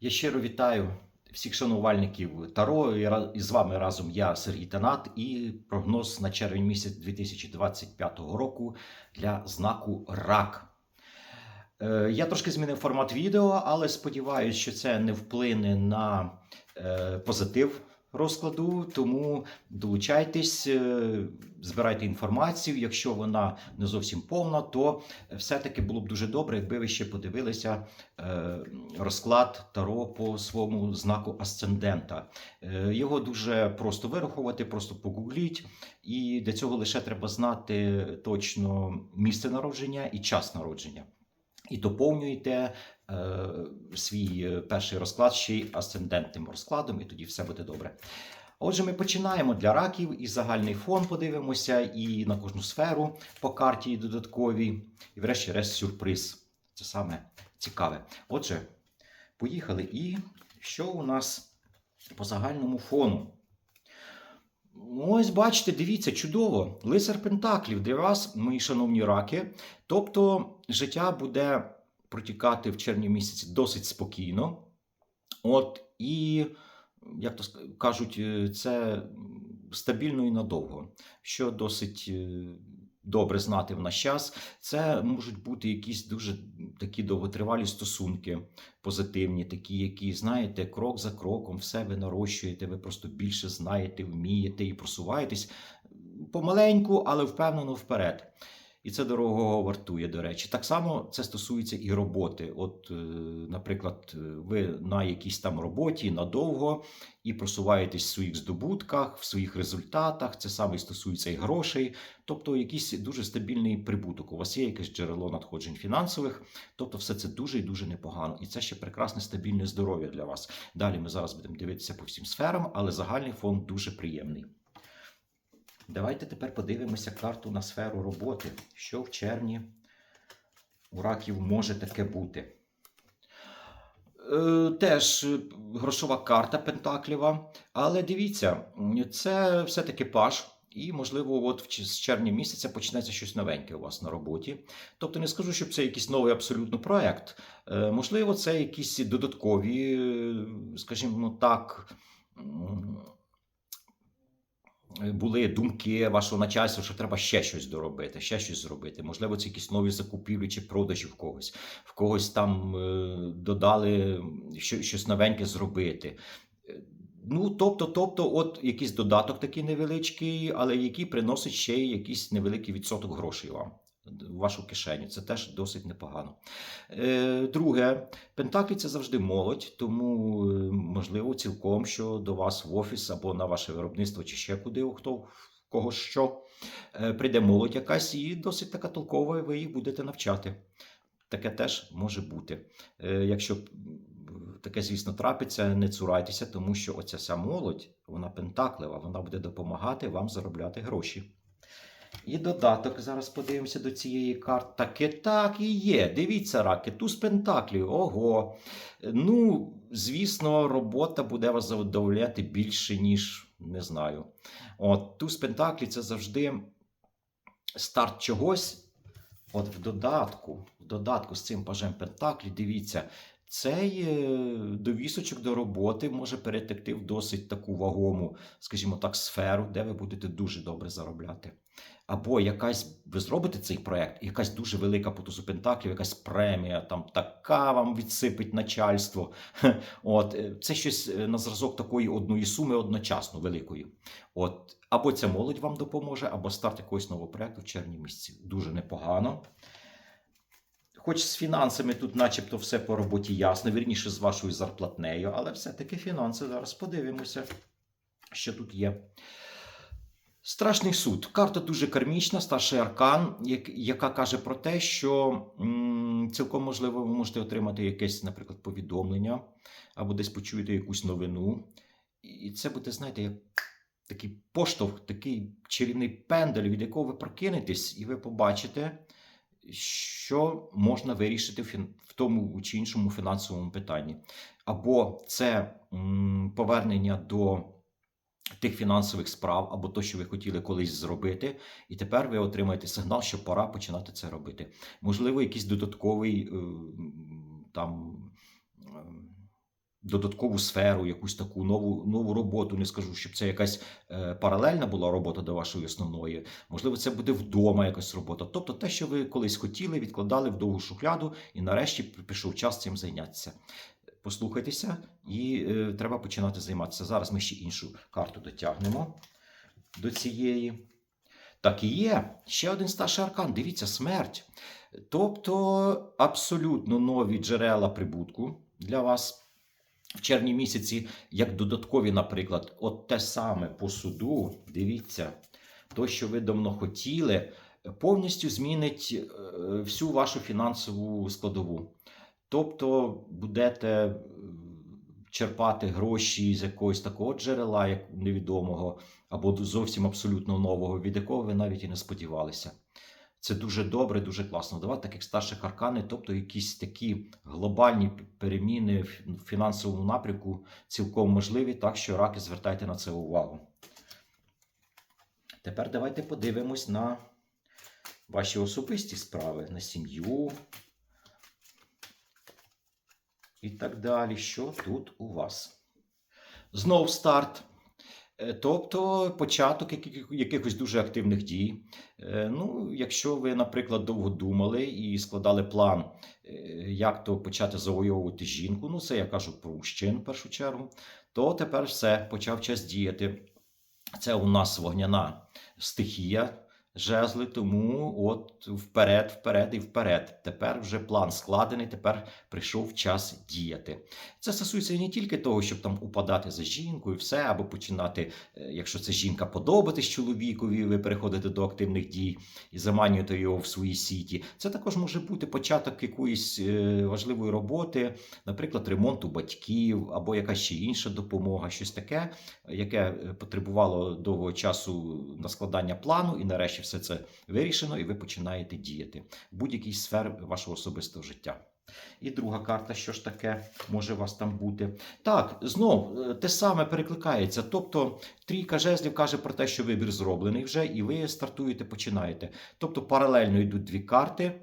Я щиро вітаю всіх шанувальників Таро. І з вами разом я, Сергій Танат, і прогноз на червень місяць 2025 року для знаку РАК. Е, Я трошки змінив формат відео, але сподіваюся, що це не вплине на е, позитив розкладу. Тому долучайтесь, е, збирайте інформацію. Якщо вона не зовсім повна, то все-таки було б дуже добре, якби ви ще подивилися е, розклад Таро по своєму знаку асцендента. Е, Його дуже просто вирахувати, просто погугліть. І для цього лише треба знати точно місце народження і час народження. І доповнюйте свій е, перший розклад ще й асцендентним розкладом, і тоді все буде добре. Отже, ми починаємо для раків і загальний фон подивимося, і на кожну сферу по карті додатковій, і врешті-решт сюрприз. Це саме цікаве. Отже, поїхали. І що у нас по загальному фону? Ось бачите, дивіться, чудово. Лицар Пентаклів для вас, мої шановні раки. Тобто життя буде протікати в червні місяці досить спокійно. От і, як то кажуть, е, це стабільно і надовго, що досить е, добре знати в наш час. Це можуть бути якісь дуже такі довготривалі стосунки, позитивні, такі, які, знаєте, крок за кроком, все ви нарощуєте, ви просто більше знаєте, вмієте і просуваєтесь помаленьку, але впевнено вперед. І це дорогого вартує, до речі. Так само це стосується і роботи. От, е, наприклад, е, ви на якійсь там роботі надовго і просуваєтесь в своїх здобутках, в своїх результатах. Це саме стосується і грошей, тобто якийсь дуже стабільний прибуток. У вас є якесь джерело надходжень фінансових, тобто все це дуже і дуже непогано. І це ще прекрасне стабільне здоров'я для вас. Далі ми зараз будемо дивитися по всім сферам, але загальний фон дуже приємний. Давайте тепер подивимося карту на сферу роботи. Що в червні у раків може таке бути? Е, Теж е, грошова карта Пентаклєва. Але дивіться, це все-таки паш. І, можливо, от з червня місяця почнеться щось новеньке у вас на роботі. Тобто не скажу, щоб це якийсь новий абсолютно проект. Е, Можливо, це якісь додаткові, скажімо так, м, були думки вашого начальства, що треба ще щось доробити, ще щось зробити. Можливо, це якісь нові закупівлі чи продажі в когось. В когось там е, додали щось новеньке зробити. Ну, тобто, тобто, от якийсь додаток такий невеличкий, але який приносить ще якийсь невеликий відсоток грошей вам в вашу кишеню. Це теж досить непогано. Е, Друге, Пентаклі це завжди молодь, тому е, можливо цілком, що до вас в офіс або на ваше виробництво, чи ще куди, хто кого що, е, прийде молодь якась і досить така толкова, і ви їх будете навчати. Таке теж може бути. Якщо таке, звісно, трапиться, не цурайтеся, тому що оця вся молодь, вона пентаклева, вона буде допомагати вам заробляти гроші. І додаток зараз подивимося до цієї карти. Таке так і є. Дивіться, раки, туз пентаклів. Ого. Ну, звісно, робота буде вас задовольняти більше, ніж не знаю. От туз пентаклів це завжди старт чогось. От в додатку, в додатку з цим пажем Пентаклі, дивіться, цей е, довісочок до роботи може перетекти в досить таку вагому, скажімо так, сферу, де ви будете дуже добре заробляти. Або якась, ви зробите цей проект, якась дуже велика по тузу Пентаклів, якась премія, там така вам відсипить начальство. От, е, це щось е, на зразок такої одної суми одночасно великої. От, або ця молодь вам допоможе, або старт якогось нового проекту в червні місяці. Дуже непогано. Хоч з фінансами тут, начебто, все по роботі ясно, вірніше з вашою зарплатнею, але все-таки фінанси зараз подивимося, що тут є. Страшний суд. Карта дуже кармічна, старший аркан, як- яка каже про те, що м, цілком можливо ви можете отримати якесь, наприклад, повідомлення або десь почуєте якусь новину. І це буде, знаєте, як такий поштовх, такий чарівний пендель, від якого ви прокинетесь, і ви побачите, що можна вирішити в тому чи іншому фінансовому питанні. Або це повернення до тих фінансових справ, або то, що ви хотіли колись зробити, і тепер ви отримаєте сигнал, що пора починати це робити. Можливо, якийсь додатковий е, там. Додаткову сферу, якусь таку нову, нову роботу. Не скажу, щоб це якась е, паралельна була робота до вашої основної. Можливо, це буде вдома якась робота. Тобто те, що ви колись хотіли, відкладали в довгу шухляду, і нарешті прийшов час цим зайнятися. Послухайтеся, і е, треба починати займатися. Зараз ми ще іншу карту дотягнемо до цієї. Так і є. Ще один старший аркан. Дивіться, смерть. Тобто абсолютно нові джерела прибутку для вас в червні місяці, як додаткові, наприклад, от те саме по суду. Дивіться, то, що ви давно хотіли, повністю змінить е, всю вашу фінансову складову. Тобто будете е, черпати гроші з якогось такого джерела, як невідомого, або зовсім абсолютно нового, від якого ви навіть і не сподівалися. Це дуже добре, дуже класно. Давати таких старших аркани, тобто якісь такі глобальні переміни в фінансовому напрямку цілком можливі, так що раки звертайте на це увагу. Тепер давайте подивимось на ваші особисті справи, на сім'ю і так далі. Що тут у вас? Знов старт. Е, Тобто початок яких- якихось дуже активних дій. Е, Ну, якщо ви, наприклад, довго думали і складали план, е, як то почати завойовувати жінку, ну це я кажу про мужчин в першу чергу, то тепер все, почав час діяти. Це у нас вогняна стихія. Жезли, тому от вперед, вперед і вперед. Тепер вже план складений, тепер прийшов час діяти. Це стосується не тільки того, щоб там упадати за жінкою, все, або починати, е, якщо це жінка, подобатись чоловікові, ви переходите до активних дій і заманюєте його в свої сіті. Це також може бути початок якоїсь е, важливої роботи, наприклад, ремонту батьків, або якась ще інша допомога, щось таке, яке е, потребувало довгого часу на складання плану, і нарешті все це вирішено, і ви починаєте діяти в будь-якій сфері вашого особистого життя. І друга карта, що ж таке може у вас там бути. Так, знов е, те саме перекликається. Тобто трійка жезлів каже про те, що вибір зроблений вже, і ви стартуєте, починаєте. Тобто паралельно йдуть дві карти.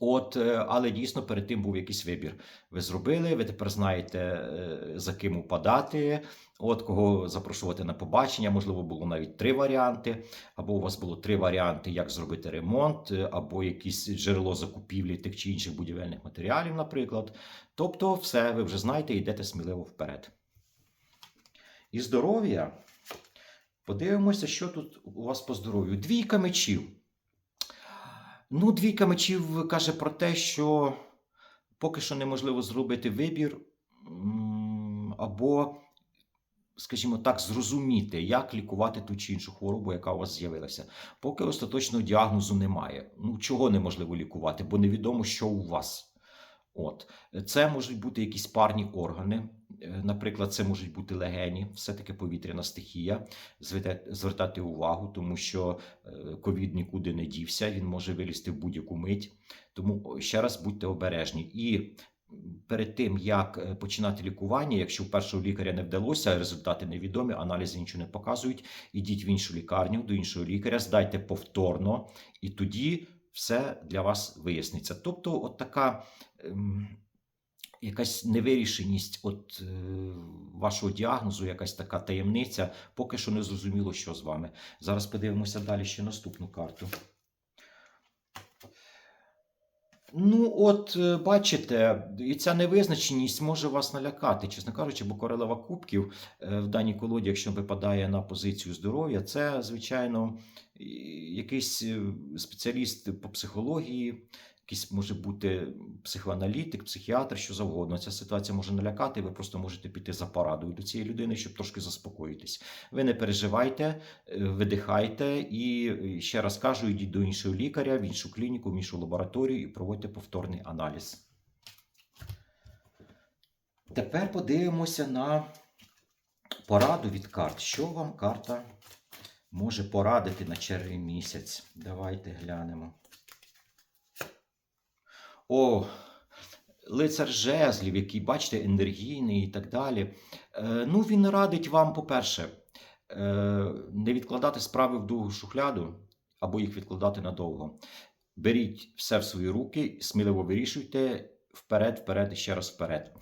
От, е, але дійсно перед тим був якийсь вибір. Ви зробили, ви тепер знаєте, е, за ким упадати, от кого запрошувати на побачення. Можливо, було навіть три варіанти, або у вас було три варіанти, як зробити ремонт, е, або якесь джерело закупівлі тих чи інших будівельних матеріалів, наприклад. Тобто, все, ви вже знаєте, йдете сміливо вперед. І здоров'я. Подивимося, що тут у вас по здоров'ю. Двійка мечів. Ну, двійка мечів каже про те, що поки що неможливо зробити вибір, або, скажімо так, зрозуміти, як лікувати ту чи іншу хворобу, яка у вас з'явилася. Поки остаточного діагнозу немає. Ну, чого неможливо лікувати, бо невідомо, що у вас. От. Це можуть бути якісь парні органи. Наприклад, це можуть бути легені, все-таки повітряна стихія. Звертати, увагу, тому що е, ковід нікуди не дівся, він може вилізти в будь-яку мить. Тому ще раз будьте обережні. І перед тим, як е, починати лікування, якщо у першого лікаря не вдалося, результати невідомі, аналізи нічого не показують, ідіть в іншу лікарню, до іншого лікаря, здайте повторно, і тоді все для вас виясниться. Тобто, от така. Якась невирішеність от е, вашого діагнозу, якась така таємниця, поки що не зрозуміло, що з вами. Зараз подивимося далі ще наступну карту. Ну, от, е, бачите, і ця невизначеність може вас налякати, чесно кажучи, бо королева кубків е, в даній колоді, якщо випадає на позицію здоров'я, це, звичайно, якийсь спеціаліст по психології, якийсь може бути психоаналітик, психіатр, що завгодно. Ця ситуація може налякати, ви просто можете піти за порадою до цієї людини, щоб трошки заспокоїтись. Ви не переживайте, е, видихайте і е, ще раз кажу, йдіть до іншого лікаря, в іншу клініку, в іншу лабораторію і проводьте повторний аналіз. Тепер подивимося на пораду від карт. Що вам карта може порадити на червень місяць? Давайте глянемо. О, лицар жезлів, який, бачите, енергійний і так далі. Е, ну, він радить вам, по-перше, е, не відкладати справи в довгу шухляду або їх відкладати надовго. Беріть все в свої руки, сміливо вирішуйте вперед, вперед і ще раз вперед.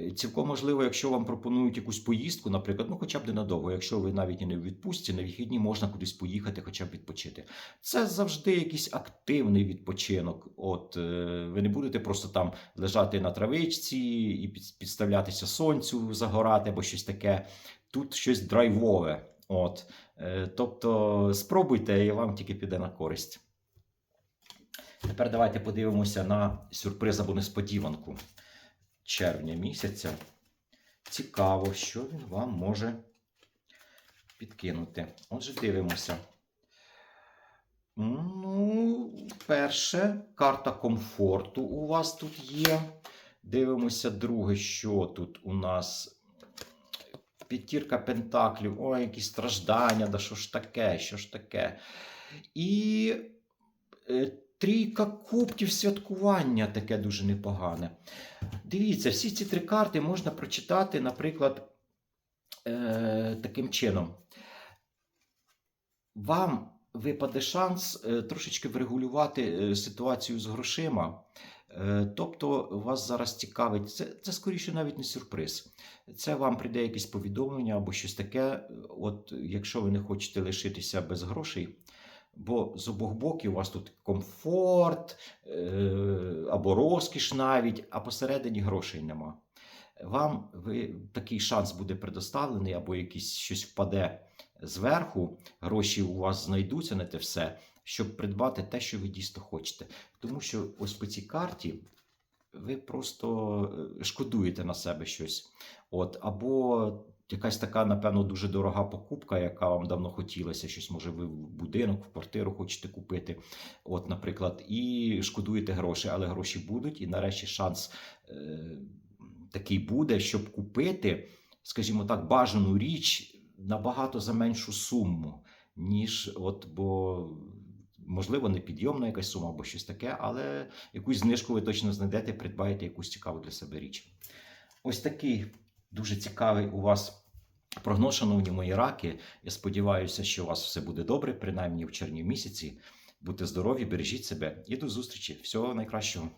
Е, Цілком можливо, якщо вам пропонують якусь поїздку, наприклад, ну хоча б ненадовго, якщо ви навіть і не в відпустці, на вихідні можна кудись поїхати, хоча б відпочити. Це завжди якийсь активний відпочинок. От е, ви не будете просто там лежати на травичці і підставлятися сонцю, загорати або щось таке. Тут щось драйвове. От. Е, Тобто спробуйте, і вам тільки піде на користь. Тепер давайте подивимося на сюрприз або несподіванку червня місяця. Цікаво, що він вам може підкинути. Отже, дивимося. Ну, перше, карта комфорту у вас тут є. Дивимося, друге, що тут у нас. П'ятірка пентаклів, ой, якісь страждання, да що ж таке, що ж таке. І е, трійка кубків святкування таке дуже непогане. Дивіться, всі ці три карти можна прочитати, наприклад, е, таким чином. Вам випаде шанс е, трошечки врегулювати е, ситуацію з грошима. Е, Тобто вас зараз цікавить, це, це скоріше навіть не сюрприз. Це вам прийде якесь повідомлення або щось таке. От якщо ви не хочете лишитися без грошей, бо з обох боків у вас тут комфорт е, або розкіш навіть, а посередині грошей нема. Вам ви, такий шанс буде предоставлений, або якийсь щось впаде зверху, гроші у вас знайдуться на те все, щоб придбати те, що ви дійсно хочете. Тому що ось по цій карті ви просто е, шкодуєте на себе щось. От, або якась така, напевно, дуже дорога покупка, яка вам давно хотілося, щось може ви в будинок, в квартиру хочете купити. От, наприклад, і шкодуєте гроші, але гроші будуть, і нарешті шанс е, такий буде, щоб купити, скажімо так, бажану річ набагато за меншу суму, ніж от, бо. Можливо, непідйомна якась сума або щось таке, але якусь знижку ви точно знайдете, придбаєте якусь цікаву для себе річ. Ось такий дуже цікавий у вас прогноз, шановні мої раки. Я сподіваюся, що у вас все буде добре, принаймні в червні місяці. Будьте здорові, бережіть себе і до зустрічі. Всього найкращого.